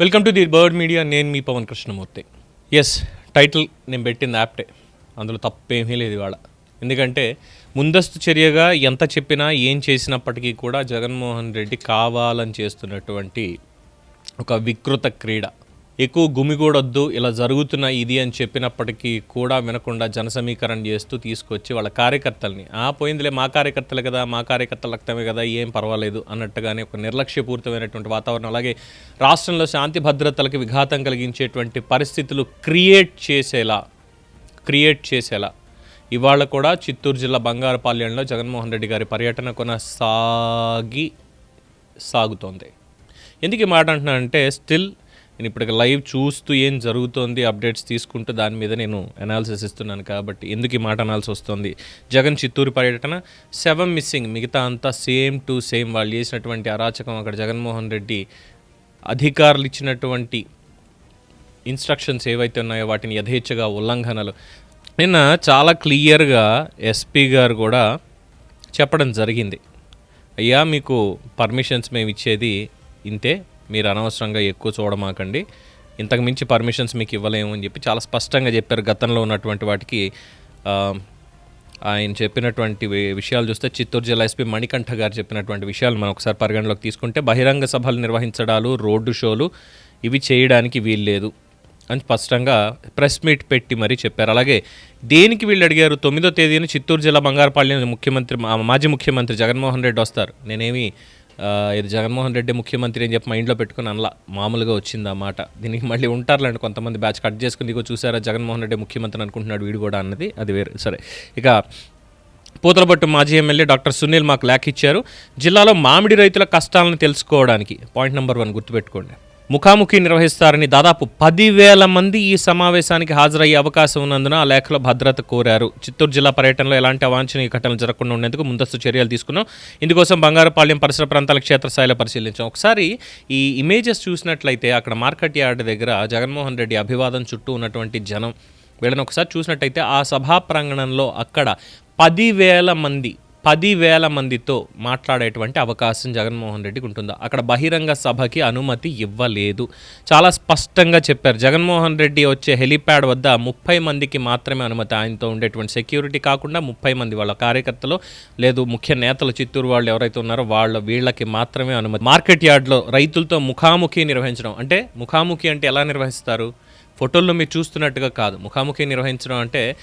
Welcome to the Bird Media నేను మీ Pavan Krishnamurthy. Yes title నేను పెట్టింది యాప్టే. అందులో తప్పేమీ లేదు ఇవాళ. ఎందుకంటే ముందస్తు చర్యగా ఎంత చెప్పినా ఏం చేసినప్పటికీ కూడా జగన్మోహన్ రెడ్డి కావాలని చేస్తున్నటువంటి ఒక వికృత క్రీడ. ఎక్కువ గుమిగూడొద్దు ఇలా జరుగుతున్న ఇది అని చెప్పినప్పటికీ కూడా వినకుండా జన సమీకరణ చేస్తూ తీసుకొచ్చి వాళ్ళ కార్యకర్తల్ని ఆ పోయిందిలే మా కార్యకర్తలు కదా మా కార్యకర్తల రక్తమే కదా ఏం పర్వాలేదు అన్నట్టుగానే ఒక నిర్లక్ష్యపూరితమైనటువంటి వాతావరణం అలాగే రాష్ట్రంలో శాంతి భద్రతలకు విఘాతం కలిగించేటువంటి పరిస్థితులు క్రియేట్ చేసేలా క్రియేట్ చేసేలా. ఇవాళ కూడా చిత్తూరు జిల్లా బంగారుపాలెంలో జగన్మోహన్ రెడ్డి గారి పర్యటన కొనసాగి సాగుతోంది. ఎందుకు ఈ మాట అంటున్నానంటే స్టిల్ నేను ఇప్పటికి లైవ్ చూస్తూ ఏం జరుగుతోంది అప్డేట్స్ తీసుకుంటూ దాని మీద నేను అనాలిసిస్ ఇస్తున్నాను కాబట్టి ఎందుకు ఈ మాట అనాల్సి వస్తుంది? జగన్ చిత్తూరు పర్యటన సెవెన్ మిస్సింగ్ మిగతా అంతా సేమ్ టు సేమ్ వాళ్ళు చేసినటువంటి అరాచకం అక్కడ జగన్మోహన్ రెడ్డి అధికారులు ఇచ్చినటువంటి ఇన్స్ట్రక్షన్స్ ఏవైతే ఉన్నాయో వాటిని యథేచ్ఛగా ఉల్లంఘనలు. నిన్న చాలా క్లియర్గా ఎస్పీ గారు కూడా చెప్పడం జరిగింది. అయ్యా మీకు పర్మిషన్స్ మేము ఇచ్చేది ఇంతే మీరు అనవసరంగా ఎక్కువ చూడమాకండి. ఇంతకు మించి పర్మిషన్స్ మీకు ఇవ్వలేము అని చెప్పి చాలా స్పష్టంగా చెప్పారు. గతంలో ఉన్నటువంటి వాటికి ఆయన చెప్పినటువంటి విషయాలు చూస్తే చిత్తూరు జిల్లా ఎస్పీ మణికంఠ గారు చెప్పినటువంటి విషయాలు మనం ఒకసారి పరిగణలోకి తీసుకుంటే బహిరంగ సభలు నిర్వహించడాలు రోడ్డు షోలు ఇవి చేయడానికి వీల్లేదు అని స్పష్టంగా ప్రెస్ మీట్ పెట్టి మరీ చెప్పారు. అలాగే దేనికి వీళ్ళు అడిగారు? తొమ్మిదో తేదీన చిత్తూరు జిల్లా బంగారపాళ్యం ముఖ్యమంత్రి మా- మాజీ ముఖ్యమంత్రి జగన్మోహన్ రెడ్డి వస్తారు. నేనేమి ఇది జగన్మోహన్ రెడ్డి ముఖ్యమంత్రి అని చెప్పి మైండ్లో పెట్టుకుని అనలా. మామూలుగా వచ్చింది ఆ మాట. దీనికి మళ్ళీ ఉంటారులేండి కొంతమంది బ్యాచ్ కట్ చేసుకుని ఇగో చూసారా జగన్మోహన్ రెడ్డి ముఖ్యమంత్రి అనుకుంటున్నాడు వీడు కూడా అన్నది అది వేరే. సరే ఇక పూతలపట్టు మాజీ ఎమ్మెల్యే డాక్టర్ సునీల్ మాకు లేఖ ఇచ్చారు. జిల్లాలో మామిడి రైతుల కష్టాలను తెలుసుకోవడానికి పాయింట్ నెంబర్ వన్ గుర్తుపెట్టుకోండి. ముఖాముఖి నిర్వహిస్తారని దాదాపు పదివేల మంది ఈ సమావేశానికి హాజరయ్యే అవకాశం ఉన్నందున ఆ లేఖలో భద్రత కోరారు. చిత్తూరు జిల్లా పర్యటనలో ఎలాంటి అవాంఛనీయ ఘటనలు జరగకుండా ఉండేందుకు ముందస్తు చర్యలు తీసుకున్నాం. ఇందుకోసం బంగారుపాళ్యం పరిసర ప్రాంతాల క్షేత్రస్థాయిలో పరిశీలించాం. ఒకసారి ఈ ఇమేజెస్ చూసినట్లయితే అక్కడ మార్కెట్ యార్డ్ దగ్గర జగన్మోహన్ రెడ్డి అభివాదం చుట్టూ ఉన్నటువంటి జనం. వీళ్ళని ఒకసారి చూసినట్టయితే ఆ సభా ప్రాంగణంలో అక్కడ పదివేల మంది పదివేల మందితో మాట్లాడేటువంటి అవకాశం జగన్మోహన్ రెడ్డికి ఉంటుందా? అక్కడ బహిరంగ సభకి అనుమతి ఇవ్వలేదు. చాలా స్పష్టంగా చెప్పారు. జగన్మోహన్ రెడ్డి వచ్చే హెలిప్యాడ్ వద్ద ముప్పై మందికి మాత్రమే అనుమతి ఆయనతో ఉండేటువంటి సెక్యూరిటీ కాకుండా ముప్పై మంది వాళ్ళ కార్యకర్తలు లేదు ముఖ్య నేతలు చిత్తూరు వాళ్ళు ఎవరైతే ఉన్నారో వాళ్ళ వీళ్ళకి మాత్రమే అనుమతి. మార్కెట్ యార్డ్లో రైతులతో ముఖాముఖి నిర్వహించడం అంటే ముఖాముఖి అంటే ఎలా నిర్వహిస్తారు? ఫోటోల్లో మీరు చూస్తున్నట్టుగా కాదు. ముఖాముఖి నిర్వహించడం అంటే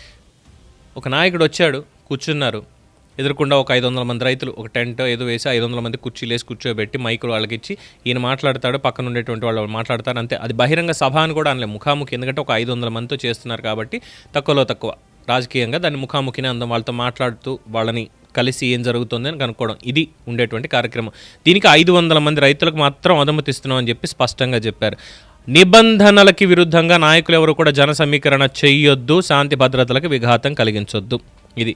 ఒక నాయకుడు వచ్చాడు కూర్చున్నారు. ఎదురుకుండా ఒక ఐదు వందల మంది రైతులు ఒక టెంట్ ఏదో వేసి ఐదు వందల మంది కుర్చీలు వేసి కూర్చోబెట్టి మైకులు వాళ్ళకి ఇచ్చి ఈయన మాట్లాడతాడు పక్కన ఉండేటువంటి వాళ్ళు మాట్లాడతారు అంతే. అది బహిరంగ సభ అని కూడా అనలే ముఖాముఖి ఎందుకంటే ఒక ఐదు వందల మందితో చేస్తున్నారు కాబట్టి తక్కువలో తక్కువ. రాజకీయంగా దాన్ని ముఖాముఖిని అందం వాళ్ళతో మాట్లాడుతూ వాళ్ళని కలిసి ఏం జరుగుతుంది అని కనుక్కోవడం. ఇది ఉండేటువంటి కార్యక్రమం. దీనికి ఐదు వందల మంది రైతులకు మాత్రం అనుమతిస్తున్నాం అని చెప్పి స్పష్టంగా చెప్పారు. నిబంధనలకి విరుద్ధంగా నాయకులు ఎవరు కూడా జన సమీకరణ చేయొద్దు శాంతి భద్రతలకు విఘాతం కలిగించొద్దు. ఇది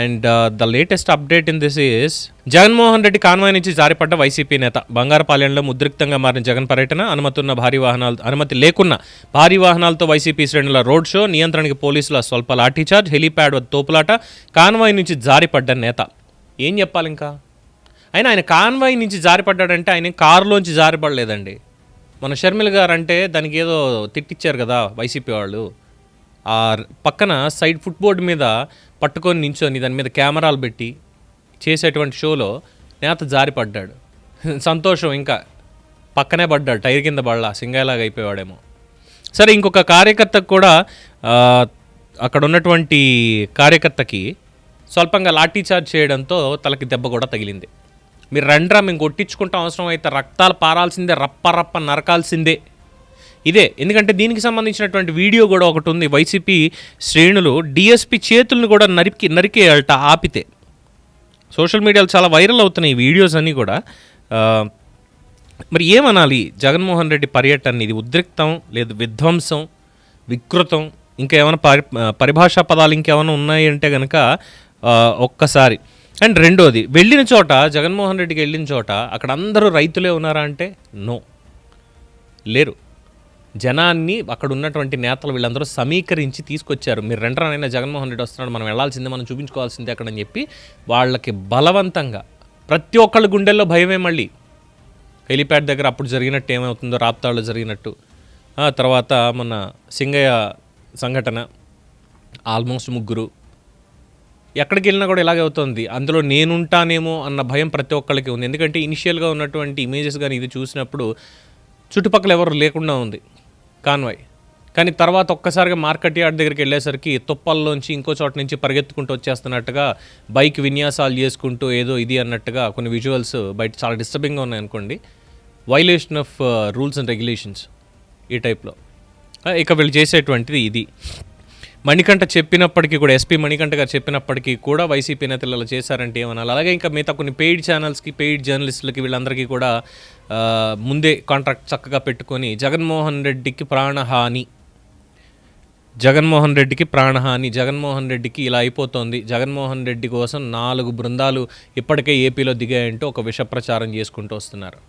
and the latest update in this is Jaganmohan Reddy convoy నుంచి జారిపడ్డ వైసీపీ నేత బంగారపాలెంలో ఉద్రిక్తంగా మారిన జగన్ పర్యటన అనుమతున్న భారీ వాహనాలు అనుమతి లేకున్న భారీ వాహనాలతో వైసీపీ శ్రేణుల రోడ్ షో నియంత్రణకి పోలీసుల స్వల్ప లాఠీచార్జ్ హెలీప్యాడ్ వద్ద తోపులాట కాన్వాయ్ నుంచి జారిపడ్డ నేత. ఏం చెప్పాలి ఇంకా? అయినా ఆయన కాన్వాయ్ నుంచి జారిపడ్డాడంటే ఆయన కారులోంచి జారిపడలేదండి. మన షర్మిల గారు అంటే దానికి ఏదో తిట్టిచ్చారు కదా వైసీపీ వాళ్ళు. ఆ పక్కన సైడ్ ఫుట్బోర్డ్ మీద పట్టుకొని నించొని దాని మీద కెమెరాలు పెట్టి చేసేటువంటి షోలో నేత జారి పడ్డాడు. సంతోషం ఇంకా పక్కనే పడ్డాడు టైర్ కింద పడలా సింగాలాగా అయిపోయాడేమో సరే ఇంకొక కార్యకర్తకు కూడా అక్కడ ఉన్నటువంటి కార్యకర్తకి స్వల్పంగా లాఠీ చార్జ్ చేయడంతో తలకి దెబ్బ కూడా తగిలింది. మీరు రండ్రా మేము కొట్టించుకుంటాం అవసరం అయితే రక్తాలు పారాల్సిందే రప్ప రప్ప నరకాల్సిందే. ఇదే. ఎందుకంటే దీనికి సంబంధించినటువంటి వీడియో కూడా ఒకటి ఉంది. వైసీపీ శ్రేణులు డిఎస్పి చేతులను కూడా నరికి నరికేయాలట ఆపితే. సోషల్ మీడియాలో చాలా వైరల్ అవుతున్నాయి వీడియోస్ అన్నీ కూడా. మరి ఏమనాలి? జగన్మోహన్ రెడ్డి పర్యటన ఇది ఉద్రిక్తం లేదు విధ్వంసం వికృతం ఇంకా ఏమైనా పరి పరిభాషా పదాలు ఇంకేమైనా ఉన్నాయి అంటే కనుక ఒక్కసారి. అండ్ రెండోది వెళ్ళిన చోట జగన్మోహన్ రెడ్డికి వెళ్ళిన చోట అక్కడ అందరూ రైతులే ఉన్నారా అంటే నో. లేరు. జనాన్ని అక్కడ ఉన్నటువంటి నేతలు వీళ్ళందరూ సమీకరించి తీసుకొచ్చారు. మీరు రెండరానైనా జగన్మోహన్ రెడ్డి వస్తున్నాడు మనం వెళ్ళాల్సిందే మనం చూపించుకోవాల్సిందే అక్కడ అని చెప్పి వాళ్ళకి బలవంతంగా ప్రతి ఒక్కళ్ళ గుండెల్లో భయమే మళ్ళీ. హెలిప్యాడ్ దగ్గర అప్పుడు జరిగినట్టు ఏమవుతుందో రాప్తాళ్ళు జరిగినట్టు. తర్వాత మన సింగయ్య సంఘటన ఆల్మోస్ట్ ముగ్గురు. ఎక్కడికి వెళ్ళినా కూడా ఇలాగే అవుతుంది. అందులో నేనుంటానేమో అన్న భయం ప్రతి ఒక్కళ్ళకి ఉంది. ఎందుకంటే ఇనిషియల్గా ఉన్నటువంటి ఇమేజెస్ కానీ ఇది చూసినప్పుడు చుట్టుపక్కల ఎవరు లేకుండా ఉంది. కాన్వాయ్. కానీ తర్వాత ఒక్కసారిగా మార్కెట్ యార్డ్ దగ్గరికి వెళ్ళేసరికి తుప్పల్లోంచి ఇంకో చోట నుంచి పరిగెత్తుకుంటూ వచ్చేస్తున్నట్టుగా బైక్ విన్యాసాలు చేసుకుంటూ ఏదో ఇది అన్నట్టుగా కొన్ని విజువల్స్ బయట చాలా డిస్టర్బింగ్గా ఉన్నాయి అనుకోండి violation of rules and regulations ఈ టైప్లో. ఇక వీళ్ళు చేసేటువంటిది ఇది. మణికంఠ చెప్పినప్పటికీ కూడా ఎస్పీ మణికంఠ గారు చెప్పినప్పటికీ కూడా వైసీపీ నేతలు ఇలా చేశారంటే ఏమనాలి? అలాగే ఇంకా మిగతా కొన్ని పెయిడ్ ఛానల్స్కి పెయిడ్ జర్నలిస్టులకి వీళ్ళందరికీ కూడా ముందే కాంట్రాక్ట్ చక్కగా పెట్టుకొని జగన్మోహన్ రెడ్డికి ప్రాణహాని. జగన్మోహన్ రెడ్డికి ప్రాణహాని. జగన్మోహన్ రెడ్డికి ఇలా అయిపోతుంది. జగన్మోహన్ రెడ్డి కోసం నాలుగు బృందాలు ఇప్పటికే ఏపీలో దిగాయంటూ ఒక విష ప్రచారం చేసుకుంటూ వస్తున్నారు.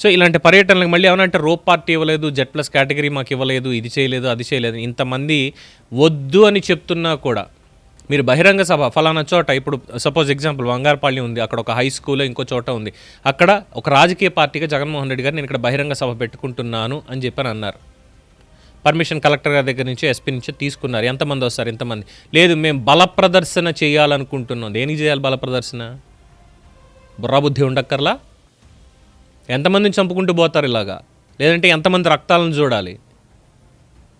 సో ఇలాంటి పర్యటనలకు మళ్ళీ ఏమనంటే రోప్ పార్టీ ఇవ్వలేదు జెడ్ ప్లస్ కేటగిరీ మాకు ఇవ్వలేదు ఇది చేయలేదు అది చేయలేదు ఇంతమంది వద్దు అని చెప్తున్నా కూడా మీరు బహిరంగ సభ ఫలానా చోట ఇప్పుడు సపోజ్ ఎగ్జాంపుల్ వంగారపల్లి ఉంది అక్కడ ఒక హై స్కూల్ ఇంకో చోట ఉంది. అక్కడ ఒక రాజకీయ పార్టీగా జగన్మోహన్ రెడ్డి గారు నేను ఇక్కడ బహిరంగ సభ పెట్టుకుంటున్నాను అని చెప్పని అన్నారు. పర్మిషన్ కలెక్టర్ గారి దగ్గర నుంచి ఎస్పీ నుంచి తీసుకున్నారు. ఎంతమంది వస్తారు? ఎంతమంది? లేదు మేము బల ప్రదర్శన చేయాలనుకుంటున్నాం. దేనికి చేయాలి బల ప్రదర్శన? బుర్రాబుద్ధి ఉండక్కర్లా? ఎంతమందిని చంపుకుంటూ పోతారు ఇలాగా? లేదంటే ఎంతమంది రక్తాలను చూడాలి?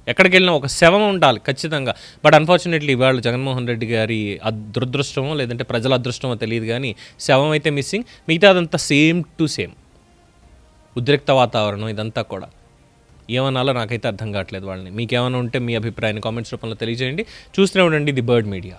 ఎక్కడికి వెళ్ళినా ఒక శవం ఉండాలి ఖచ్చితంగా. బట్ అన్ఫార్చునేట్లీ ఇవాళ జగన్మోహన్ రెడ్డి గారి దురదృష్టమో లేదంటే ప్రజల అదృష్టమో తెలియదు కానీ శవం అయితే మిస్సింగ్ మిగతాదంతా సేమ్ టు సేమ్ ఉద్రిక్త వాతావరణం ఇదంతా కూడా. ఏమనాలో నాకైతే అర్థం కావట్లేదు వాళ్ళని. మీకేమైనా ఉంటే మీ అభిప్రాయాన్ని కామెంట్స్ రూపంలో తెలియజేయండి. చూస్తూనే ఉండండి ది బర్డ్ మీడియా.